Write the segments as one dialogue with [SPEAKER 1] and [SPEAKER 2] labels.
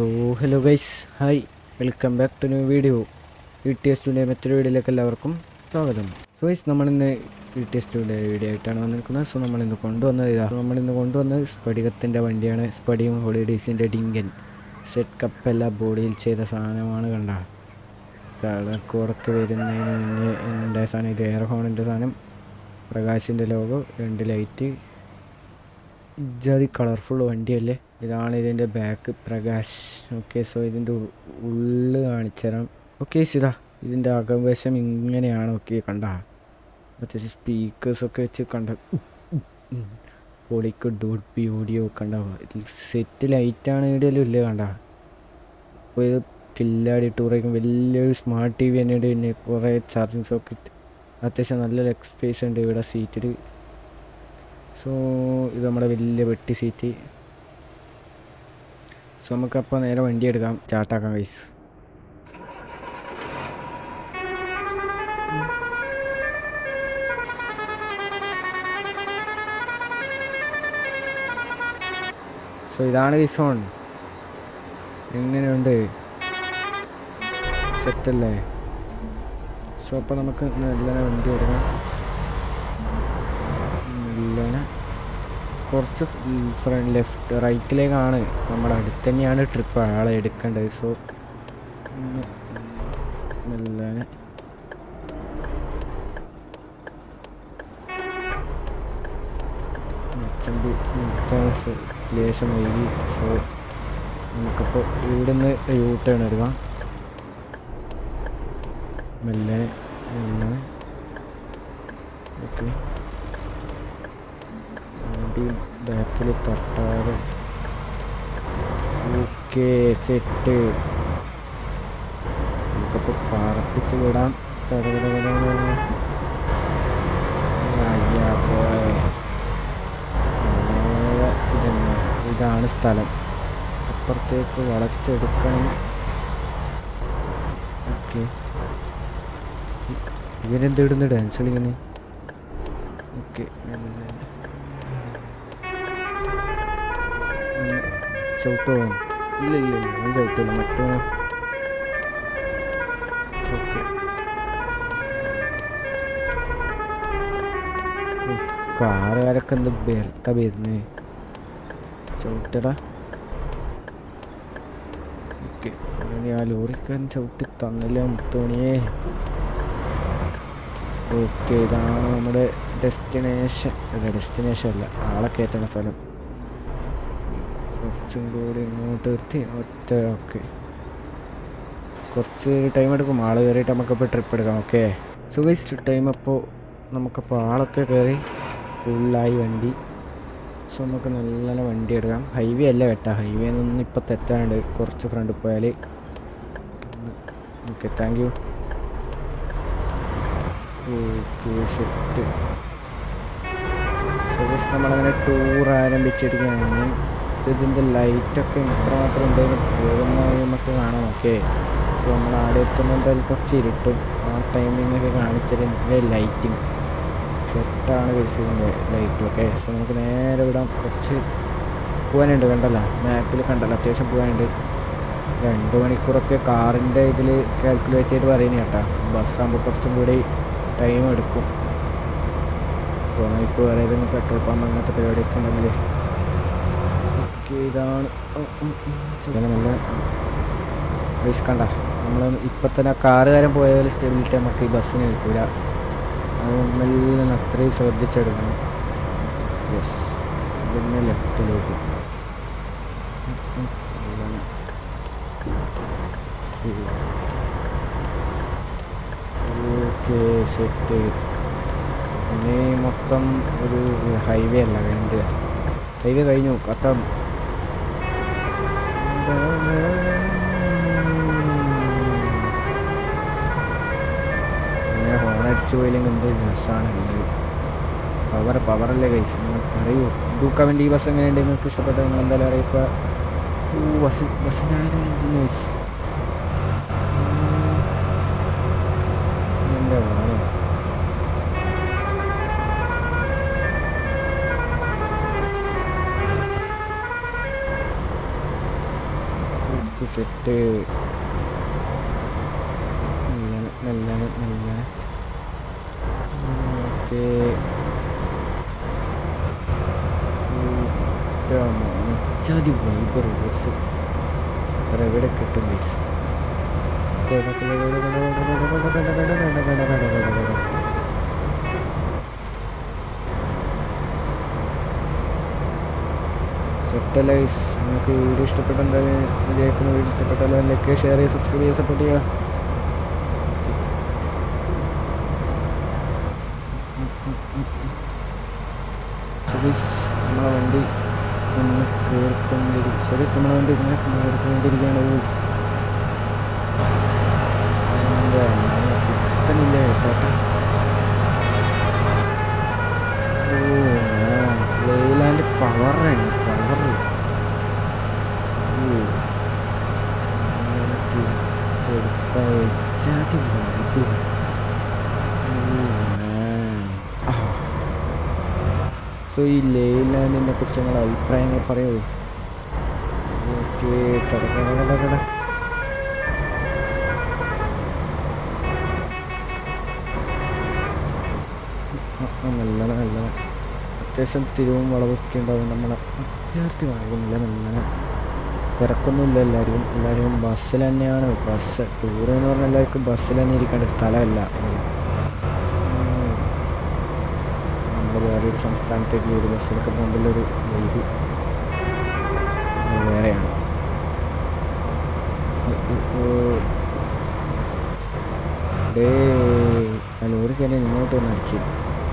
[SPEAKER 1] So hello guys hi welcome back to new video E T S today മറ്റൊരു വീഡിയോയിലേക്ക് എല്ലാവർക്കും സ്വാഗതം. So guys നമ്മളിന്ന് E T S today video ആയിട്ടാണ് വന്നിരിക്കുന്നത്. സോ നമ്മളിന്ന് കൊണ്ടുവന്നത് ഇതാ. നമ്മളിന്ന് കൊണ്ടുവന്നത് സ്പടികത്തിന്റെ വണ്ടിയാണ്. സ്പടിയും ഹോളിഡേയ്സിന്റെ ഡിങ്കൻ. സെറ്റ് കപ്പെല്ലാം ബോഡിയിൽ ചെയ്ത സാധനമാണ് കണ്ട. കളർ കോഡൊക്കെ വരുന്നതിന് മുന്നേ എന്റെ സാധനം? ഇത് എയർ ഹോണിന്റെ സാധനം. പ്രകാശിന്റെ ലോഗോ രണ്ട് ലൈറ്റ് ഇജാതി കളർഫുൾ വണ്ടിയല്ലേ? ഇതാണ് ഇതിന്റെ ബാക്ക് പ്രകാശ്. ഓക്കെ സോ ഇതിന്റെ ഉള്ള് കാണിച്ചു തരാം ഓക്കെ ഇതാ ഇതിന്റെ അകവശം ഇങ്ങനെയാണ്. ഓക്കെ കണ്ട? അത്യാവശ്യം സ്പീക്കേഴ്സൊക്കെ വെച്ച് കണ്ട. പൊളിക്ക് ഡോട്ട് ഓഡിയോ കണ്ട. സെറ്റ് ലൈറ്റാണ് ഇടയിലും ഇല്ലേ കണ്ട. അപ്പോൾ ഇത് കില്ലാടി ടൂറേക്കും വലിയൊരു സ്മാർട്ട് ടി വി തന്നെ ഉണ്ട്. പിന്നെ കുറേ ചാർജിങ് സോക്കറ്റ് അത്യാവശ്യം നല്ല ലെഗ് സ്പേസ് ഉണ്ട് ഇവിടെ സീറ്റിൽ സോ ഇത് നമ്മുടെ വലിയ വെട്ടി സീറ്റ് സോ നമുക്കപ്പോൾ നേരെ വണ്ടി എടുക്കാം ചാട്ടാക്കാം ഗൈസ് സോ ഇതാണ് ഈ സോൺ എങ്ങനെയുണ്ട്? സെറ്റല്ലേ സോ അപ്പോൾ നമുക്ക് നല്ല വണ്ടി എടുക്കാം. കുറച്ച് ഫ്രണ്ട് ലെഫ്റ്റ് റൈറ്റിലേക്കാണ് നമ്മുടെ അടുത്ത് തന്നെയാണ് ട്രിപ്പ് ആളെ എടുക്കേണ്ടത് സോ മെച്ചമ്പി നിർത്താൻ ലേശം വൈകി. സോ നമുക്കിപ്പോൾ ഇവിടുന്ന് യൂ ടേൺ എടുക്കാം. മെല്ലനെ മെല്ലനെ ഓക്കെ വണ്ടി ബാക്കിൽ തട്ടാതെ. ഓക്കെ സെറ്റ് നമുക്കപ്പോൾ പറപ്പിച്ച് വിടാം. ഇതന്നെ ഇതാണ് സ്ഥലം. അപ്പുറത്തേക്ക് വളച്ചെടുക്കണം. ഓക്കെ ഇവനെന്ത് ഇടുന്ന? ഡാൻസ് കളിക്കുന്നത് ഓക്കെ ചവിട്ടോ ഇല്ല ഇല്ല അവൻ ചവിട്ടില്ല. മറ്റോ കാറുകാരൊക്കെ എന്ത് ബെർത്ത വരുന്നേ ചവിട്ടടാ. ഓക്കെ ആ ലോറിക്കാരൻ ചവിട്ടി തന്നില്ല മുത്തോണിയേ. ഓക്കെ ഇതാണ് നമ്മുടെ ഡെസ്റ്റിനേഷൻ അല്ല ഡെസ്റ്റിനേഷൻ അല്ല ആളെ കയറ്റണ സ്ഥലം. കുറച്ചും കൂടി ഇങ്ങോട്ട് നിർത്തി. ഒറ്റ ഓക്കെ. കുറച്ച് ടൈം എടുക്കും. ആൾ കയറിയിട്ട് നമുക്കപ്പോൾ ട്രിപ്പ് എടുക്കാം ഓക്കെ. സുഖിച്ച് ടൈം അപ്പോൾ നമുക്കപ്പോൾ ആളൊക്കെ കയറി ഫുള്ളായി വണ്ടി. സോ നമുക്ക് നല്ല വണ്ടി എടുക്കാം. ഹൈവേ അല്ല കേട്ടോ. ഹൈവേ നിന്ന് ഇപ്പോൾ തെറ്റാനുണ്ട്. കുറച്ച് ഫ്രണ്ട് പോയാൽ okay thank you okay set സുഖസ് നമ്മളങ്ങനെ ടൂർ ആരംഭിച്ചിരിക്കുകയാണ് ഇതിന്റെ ലൈറ്റൊക്കെ എത്രമാത്രം ഉണ്ടെന്ന് പോകുന്ന നമുക്ക് കാണാം ഓക്കെ അപ്പോൾ നമ്മൾ ആടെ എത്തുമ്പോൾ കുറച്ച് ഇരുട്ടും. ആ ടൈമിങ്ങൊക്കെ ഒക്കെ കാണിച്ചതിന്റെ ലൈറ്റിങ് സെറ്റാണ് വെച്ചതിന്റെ ലൈറ്റും ഓക്കെ സോ നമുക്ക് നേരെ വിടാം. കുറച്ച് പോകാനുണ്ട് കണ്ടല്ലോ? മാപ്പിൽ കണ്ടല്ലോ അത്യാവശ്യം പോകാനുണ്ട്. രണ്ട് മണിക്കൂറൊക്കെ കാറിന്റെ ഇതിൽ കാൽക്കുലേറ്റ് ചെയ്ത് പറയുന്നത് കേട്ടോ. ബസ്സാകുമ്പോൾ കുറച്ചും കൂടി ടൈം എടുക്കും. അപ്പോൾ മണിക്കൂർ ഏതെങ്കിലും പെട്രോൾ പമ്പ് അങ്ങനത്തെ പരിപാടിയൊക്കെ ഉണ്ടെങ്കിൽ ഇതാണ് നല്ല റിസ്ക് കണ്ട. നമ്മൾ ഇപ്പം തന്നെ കാറുകാരൻ പോയാൽ സ്റ്റെബിലിറ്റി നമുക്ക് ഈ ബസ്സിന് കിട്ടില്ല മെല്ലെ അത്രയും ശ്രദ്ധിച്ചെടുക്കണം. യെസ് പിന്നെ ലെഫ്റ്റിലേക്ക് ഓക്കെ സെറ്റ് ഇനി മൊത്തം ഒരു ഹൈവേ അല്ല വേണ്ട ഹൈവേ കഴിഞ്ഞു. കത്തം. ഇങ്ങനെ ഹോൺ അടിച്ചു പോയില്ലെങ്കിൽ രസമാണ് പവർ പവറല്ലേ കൈസ് നിങ്ങൾ പറയൂ. വേണ്ടി ഈ ബസ് എങ്ങനെയുണ്ട്? നിങ്ങൾക്ക് ഇഷ്ടപ്പെട്ട നിങ്ങൾ എന്തായാലും അറിയിക്കുക. ബസ് ബസ്സിനായാലും എഞ്ചിനേഴ്സ് എന്റെ മോനെ ഓക്കെ സെറ്റ്. മെല്ലനെ മെല്ലനെ മെല്ലനെ ഓക്കെ. ചതി വൈബർ റോഡ്സ് വേറെ എവിടെ കിട്ടും ഗൈസ് സെറ്റലൈസ് നിങ്ങൾക്ക് വീഡിയോ ഇഷ്ടപ്പെട്ടെന്തായാലും വിചാരിക്കുന്ന വീഡിയോ ഇഷ്ടപ്പെട്ടാലും ലൈക്ക് ഷെയർ ചെയ്യുക സബ്സ്ക്രൈബ് ചെയ്യുക സപ്പോർട്ട് ചെയ്യുക. സുബീസ് നമ്മളെ വണ്ടി ഒന്ന് കയറിക്കൊണ്ടിരിക്കും സുബീസ് നമ്മളെ വണ്ടി ഇങ്ങനെ കയറിക്കൊണ്ടിരിക്കുകയാണ് ലൈലാൻഡ് പവറാണ് പവർ ജാതി വൈബ് സോ ഈ ലേലാൻഡിനെ കുറിച്ച് നിങ്ങളുടെ അഭിപ്രായങ്ങൾ പറയൂ? ഓക്കെ കട കട കട അത്യാവശ്യം തിരിവും വളവൊക്കെ ഉണ്ടാവും. നമ്മളെ അത്യാർത്ഥി കാണിക്കുന്നില്ല. മെല്ലനെ തിരക്കൊന്നുമില്ല എല്ലാവരും. എല്ലാവരും ബസ്സിൽ തന്നെയാണ്. ബസ് ടൂർ എന്ന് പറഞ്ഞാൽ എല്ലാവർക്കും ബസ്സിൽ തന്നെ ഇരിക്കേണ്ട സ്ഥലമല്ല. നമ്മൾ വേറൊരു സംസ്ഥാനത്തേക്ക് ഒരു ബസ്സിലൊക്കെ പോകുമ്പോഴൊരു അത് വേറെയാണ്. ഡേ ആ കയറി നിങ്ങോട്ട് വന്ന് അടിച്ച്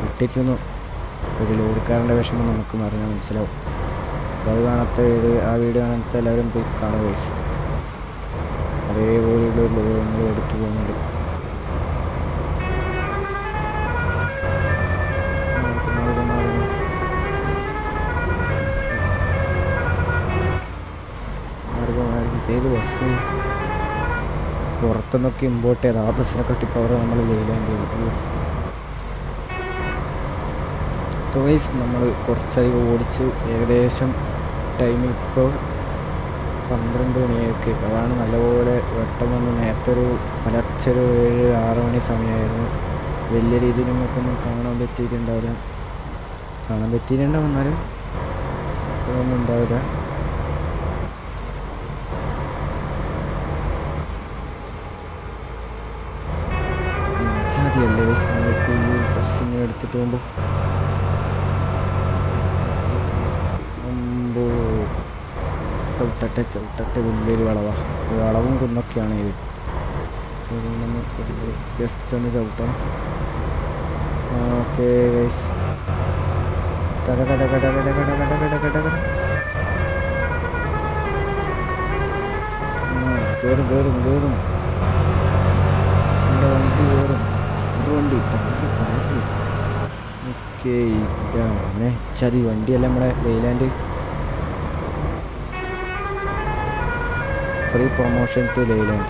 [SPEAKER 1] വിട്ടിരിക്കുന്നു. ഒരു ലോറിക്കാരന്റെ വിഷമം നമുക്ക് അറിഞ്ഞാൽ മനസ്സിലാവും അപ്പോൾ അത് കാണാത്ത വീട് ആ വീട് കാണാത്ത എല്ലാവരും പോയി കാണുക guys. അതേപോലെയുള്ള ഒരു ലോറി എടുത്തു പോകുന്നുണ്ട്. ഏത് പുറത്തുനിന്നൊക്കെ ഇമ്പോർട്ട് ചെയ്ത് ആ ബസ്സിനെക്കാട്ടി പവർ നമ്മൾ ലൈലാൻഡ് സോ വൈസ് നമ്മൾ കുറച്ചധികം ഓടിച്ചു ഏകദേശം ടൈം ഇപ്പോൾ പന്ത്രണ്ട് മണിയൊക്കെ അതാണ് നല്ലപോലെ വെട്ടം വന്ന് നേരത്തെ ഒരു പുലർച്ചെ ഒരു ഏഴ് ആറ് മണി സമയമായിരുന്നു വലിയ രീതിയിൽ നമുക്കൊന്നും കാണാൻ പറ്റിയിട്ടുണ്ടാവില്ല. കാണാൻ പറ്റിയിട്ടുണ്ടാവും എന്നാലും? അത്രയൊന്നും ഉണ്ടാവില്ല. ചതിയല്ലേ നമ്മൾക്ക് ഈ ബസ്സിനെ എടുത്തിട്ട് പോകുമ്പോൾ അമ്പോ ചവിട്ടട്ടെ ചവിട്ടട്ടെ വലിയൊരു വളവാണ് വളവും കുന്നൊക്കെയാണ് ഇത്. ജസ്റ്റ് ഒന്ന് ചവിട്ടണം. ഓക്കെ കയറും കയറും കയറും എന്റെ വണ്ടി കയറും വണ്ടി പറഞ്ഞു പറഞ്ഞു ഓക്കെ ഇതാണ് ചതി വണ്ടിയല്ല നമ്മുടെ Leyland free promotion to Leyland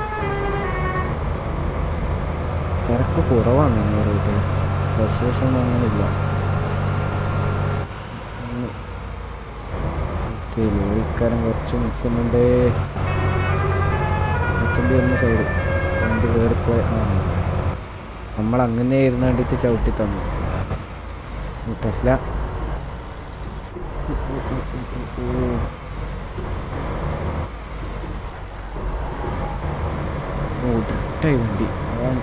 [SPEAKER 1] തിരക്ക് കുറവാണ് ഈ റൂട്ടിൽ. ബസ് സ്റ്റേഷൻ അങ്ങനെയില്ല ഓക്കെ ലോറിക്കാരൻ കുറച്ച് നിൽക്കുന്നുണ്ട്. അച്ഛന്റെ ഒന്ന് സൈഡ് വണ്ടി കയറിപ്പോയ ആ. നമ്മൾ അങ്ങനെ ഇരുന്നാണ്ടിട്ട് ചവിട്ടി തന്നു. ടെസ്ല. ഓ ഡ്രിഫ്റ്റായി വണ്ടി. അതാണ്.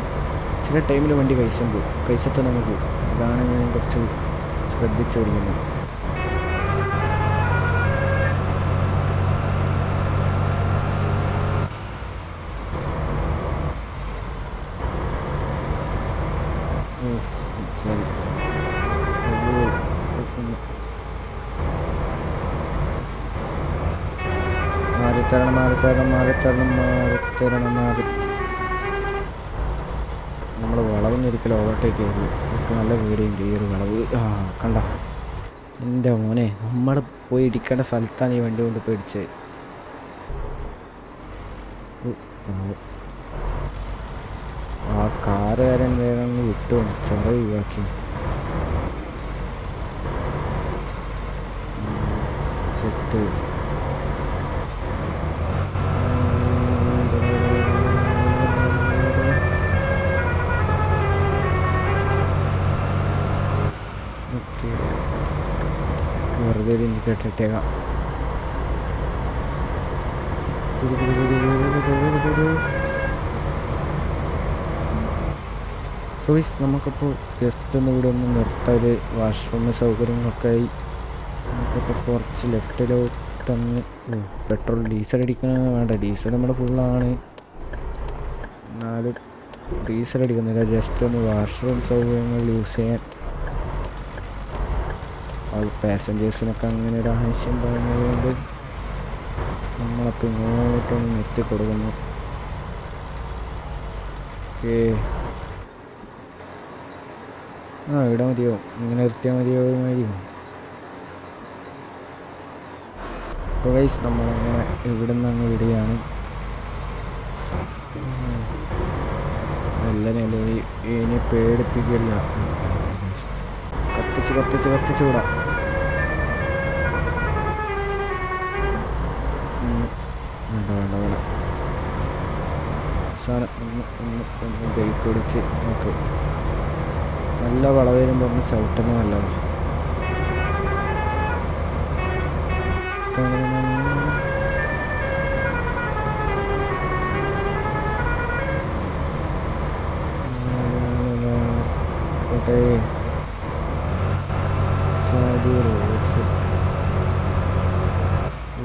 [SPEAKER 1] ചില ടൈമിൽ വണ്ടി കൈസം പോകും കൈസത്ത് നമുക്ക് അതാണ് ഞാൻ കുറച്ച് ശ്രദ്ധിച്ചോടിക്കുന്നത് ശരി മാറിത്തരണം മാറിത്തരണം മാറിത്തരണം മാറിത്തരണം മാറി നമ്മൾ വളവൊന്നിരിക്കലും ഓവർടേക്ക് ചെയ്തു നമുക്ക് നല്ല പേടിയുണ്ട് ഈ ഒരു വളവ്. ആ കണ്ട? എന്റെ മോനെ നമ്മൾ പോയി ഇടിക്കേണ്ട സ്ഥലത്താണ് ഈ വണ്ടി കൊണ്ട് ഓ, ആ കാറുകാരൻ വേറെ വിട്ടു ചെറ ഒഴിവാക്കി സെറ്റ് ഇട്ടേക്കാം ഈസ് നമുക്കിപ്പോൾ ജസ്റ്റ് ഒന്ന് ഇവിടെ ഒന്ന് നിർത്താൻ ഒരു വാഷ്റൂം സൗകര്യങ്ങളൊക്കെ ആയി നമുക്കിപ്പോൾ കുറച്ച് ലെഫ്റ്റിലോട്ടൊന്ന് പെട്രോൾ ഡീസൽ അടിക്കണമെന്ന് വേണ്ട ഡീസൽ നമ്മുടെ ഫുള്ളാണ് എന്നാലും ഡീസൽ അടിക്കുന്നില്ല. ജസ്റ്റ് ഒന്ന് വാഷ്റൂം സൗകര്യങ്ങൾ യൂസ് ചെയ്യാൻ പാസഞ്ചേഴ്സിനൊക്കെ അങ്ങനെ ഒരു ആവശ്യം പറയുന്നത് കൊണ്ട് നമ്മളപ്പോൾ ഇങ്ങോട്ടൊന്ന് നിർത്തി കൊടുക്കുന്നു. ഓക്കേ. ആ ഇവിടെ മതിയോ? ഇങ്ങനെ നിർത്തിയാൽ മതിയോ? മതിയോ? വൈസ് നമ്മളങ്ങനെ ഇവിടെ നിന്ന് അങ്ങ് വിടുകയാണ്. നല്ല നിലയിൽ ഇനി പേടിപ്പിക്കില്ല. കത്തിച്ച് കത്തിച്ച് കത്തിച്ച് വിടാം ഒന്ന് വേണ്ട വേണ്ട വേണ്ട സാധനം ഒന്ന് ഒന്ന് ഒന്ന് കൈ പിടിച്ച് നോക്ക്. നല്ല വളവേരും പറഞ്ഞ് ചവിട്ടുന്ന നല്ലതാണ് ഓട്ടെ ചാടി റോഡ്സ്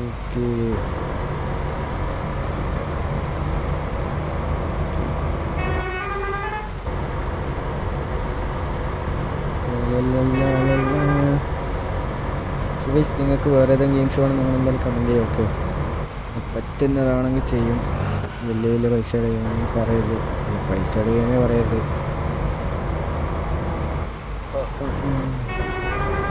[SPEAKER 1] ഓക്കെ സുബേഷ് നിങ്ങൾക്ക് വേറെ ഏതെങ്കിലും ഗെയിംസ് വേണം നിങ്ങൾ എന്തായാലും കമന്റ് ചെയ്യും ഓക്കെ പറ്റുന്നതാണെങ്കിൽ ചെയ്യും. വലിയ വലിയ പൈസ അടയാൻ പറയരുത്. പൈസ അടയാനേ പറയരുത്.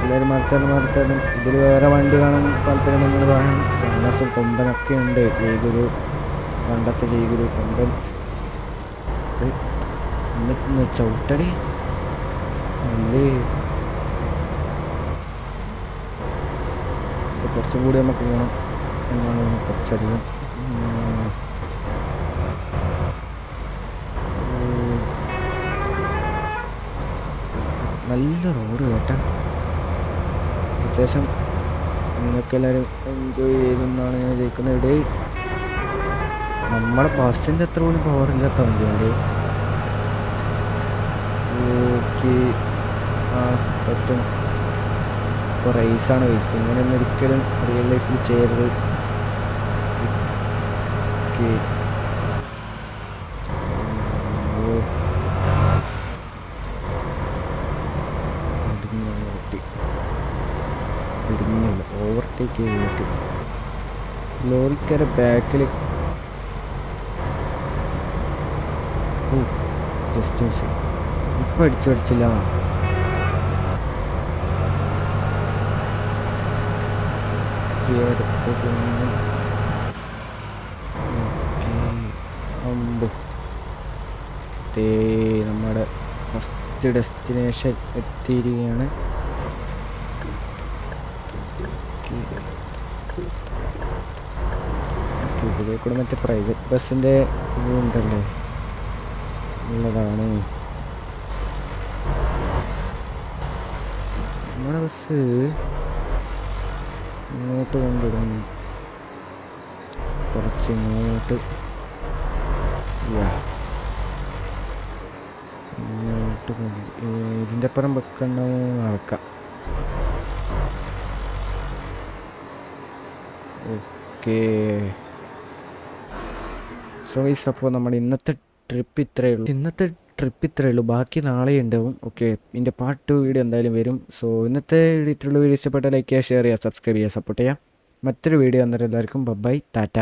[SPEAKER 1] എല്ലാവരും മറത്താലും മറത്താലും ഇതിൽ വേറെ വണ്ടി കാണാൻ താല്പര്യം നിങ്ങൾ വേണം ബ്രഹ്മസും കൊമ്പനൊക്കെ ഉണ്ട്. ജയ്ഗുരു പണ്ടത്തെ ജയ്ഗുരു കൊമ്പൻ. ചവിട്ടടി. പക്ഷെ കുറച്ചും കൂടി നമുക്ക് പോകണം എന്നാണ് കുറച്ചധികം. ഉം. ഉം. നല്ല റോഡ് കേട്ടാ. അത്യാവശ്യം നിങ്ങൾക്ക് എല്ലാവരും എൻജോയ് ചെയ്തെന്നാണ് ഞാൻ വിചാരിക്കുന്നത്. ഇവിടെ നമ്മുടെ ബസ്സിന്റെ അത്ര പോലും പവർ ഇല്ലാത്ത വണ്ടിയുണ്ട് ഓക്കെ ആ പറ്റും. ഇപ്പോൾ റേസാണ് റേസ് ഇങ്ങനെയൊന്നും ഒരിക്കലും റിയൽ ലൈഫിൽ ചെയ്യരുത്. ഓക്കെ ഓവർടേക്ക് ചെയ്തിട്ട് ലോറിക്കാരെ ബാക്കിൽ ജസ്റ്റ് ഇപ്പം അടിച്ചു അടിച്ചില്ല ദേ നമ്മുടെ ഫസ്റ്റ് ഡെസ്റ്റിനേഷൻ എത്തിയിരിക്കുകയാണ്. ഇതിലെ കൂടെ മറ്റേ പ്രൈവറ്റ് ബസ്സിന്റെ ഇതുണ്ടല്ലേ ഉള്ളതാണ്. നമ്മുടെ ബസ് ഇങ്ങോട്ട് കൊണ്ടിടും കുറച്ച് ഇങ്ങോട്ട്. ഇങ്ങോട്ട് കൊണ്ട് ഇതിന്റെ അപ്പുറം വെക്കണ്ട നടക്കാം ഓക്കേ. സോ ഈസ് അപ്പോൾ നമ്മുടെ ഇന്നത്തെ ട്രിപ്പ് ഇത്രയേ ഉള്ളൂ. ഇന്നത്തെ ട്രിപ്പ് ഇത്രയേ ഉള്ളൂ. ബാക്കി നാളെ ഉണ്ടാവും. ഓക്കെ ഇതിന്റെ പാർട്ട് ടു വീഡിയോ എന്തായാലും വരും. സോ ഇന്നത്തെ ഇത്രയുള്ള വീഡിയോ ഇഷ്ടപ്പെട്ട ലൈക്ക് ചെയ്യുക ഷെയർ ചെയ്യുക സബ്സ്ക്രൈബ് ചെയ്യുക സപ്പോർട്ട് ചെയ്യുക. മറ്റൊരു വീഡിയോ അന്നേരം എല്ലാവർക്കും ബൈ ടാറ്റ